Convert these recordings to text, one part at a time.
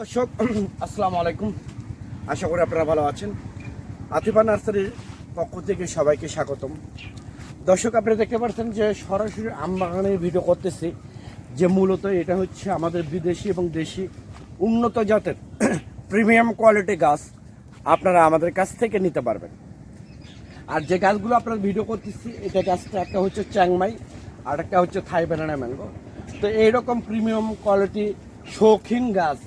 দর্শক, আসসালামু আলাইকুম। আশা করি আপনারা ভালো আছেন। আতিফা নার্সারির পক্ষ থেকে সবাইকে স্বাগতম। দর্শক, আপনারা দেখতে পাচ্ছেন যে সরাসরি আম বাগানের ভিডিও করতেছি, যে মূলত এটা হচ্ছে আমাদের বিদেশি এবং দেশি উন্নত জাতের প্রিমিয়াম কোয়ালিটি গাছ। আপনারা আমাদের কাছ থেকে নিতে পারবেন। আর যে গাছগুলো আপনার ভিডিও করতেছি, এটা গাছটা একটা হচ্ছে চ্যাংমাই, আর একটা হচ্ছে থাই ব্যানানা ম্যাঙ্গো। তো এইরকম প্রিমিয়াম কোয়ালিটি শৌখিন গাছ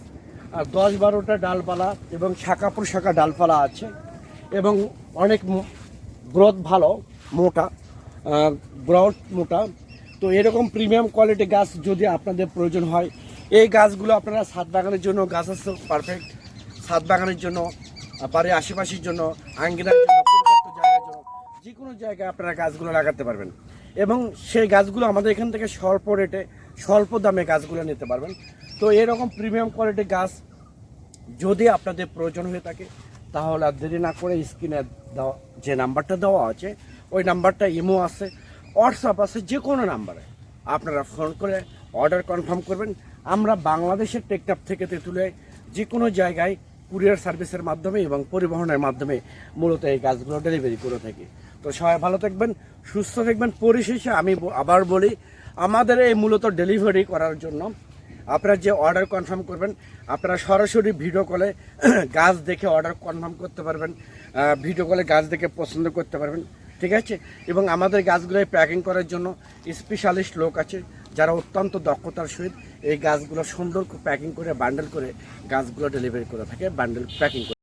আর দশ বারোটা ডালপালা এবং শাখা প্রশাখা ডালপালা আছে এবং অনেক গ্রোথ ভালো, মোটা গ্রোথ মোটা। তো এরকম প্রিমিয়াম কোয়ালিটি গাছ যদি আপনাদের প্রয়োজন হয়, এই গাছগুলো আপনারা ছাদ বাগানের জন্য, গাছ আছে পারফেক্ট ছাদ বাগানের জন্য বাড়ির আশেপাশের জন্য, আঙ্গিনার জন্য জায়গার জন্য যে কোনো জায়গায় আপনারা গাছগুলো লাগাতে পারবেন। এবং সেই গাছগুলো আমাদের এখান থেকে স্বল্প রেটে স্বল্প দামে গাছগুলো নিতে পারবেন। তো এরকম প্রিমিয়াম কোয়ালিটির গাছ যদি আপনাদের প্রয়োজন হয়ে থাকে, তাহলে আর দেরি না করে স্ক্রিনে দেওয়া, যে নাম্বারটা দেওয়া আছে, ওই নাম্বারটা ইমো আছে হোয়াটসঅ্যাপ আছে, যে কোনো নাম্বারে আপনারা ফোন করে অর্ডার কনফার্ম করবেন। আমরা বাংলাদেশের টেকটাপ থেকে তেঁতুলে যে কোনো জায়গায় কুরিয়ার সার্ভিসের মাধ্যমে এবং পরিবহনের মাধ্যমে মূলত এই গাছগুলো ডেলিভারি করে থাকি। তো সবাই ভালো থাকবেন, সুস্থ থাকবেন। পরিশেষে আমি আবার বলি, আমাদের এই মূলত ডেলিভারি করার জন্য আপনারা যে অর্ডার কনফার্ম করবেন, আপনারা সরাসরি ভিডিও কলে গাছ দেখে অর্ডার কনফার্ম করতে পারবেন ভিডিও কলে গাছ দেখে পছন্দ করতে পারবেন, ঠিক আছে? এবং আমাদের গাছগুলো প্যাকিং করার জন্য স্পেশালিস্ট লোক আছে, যারা অত্যন্ত দক্ষতার সহিত এই গাছগুলো সুন্দর প্যাকিং করে বান্ডেল করে গাছগুলো ডেলিভারি করে থাকে বান্ডেল প্যাকিং করে।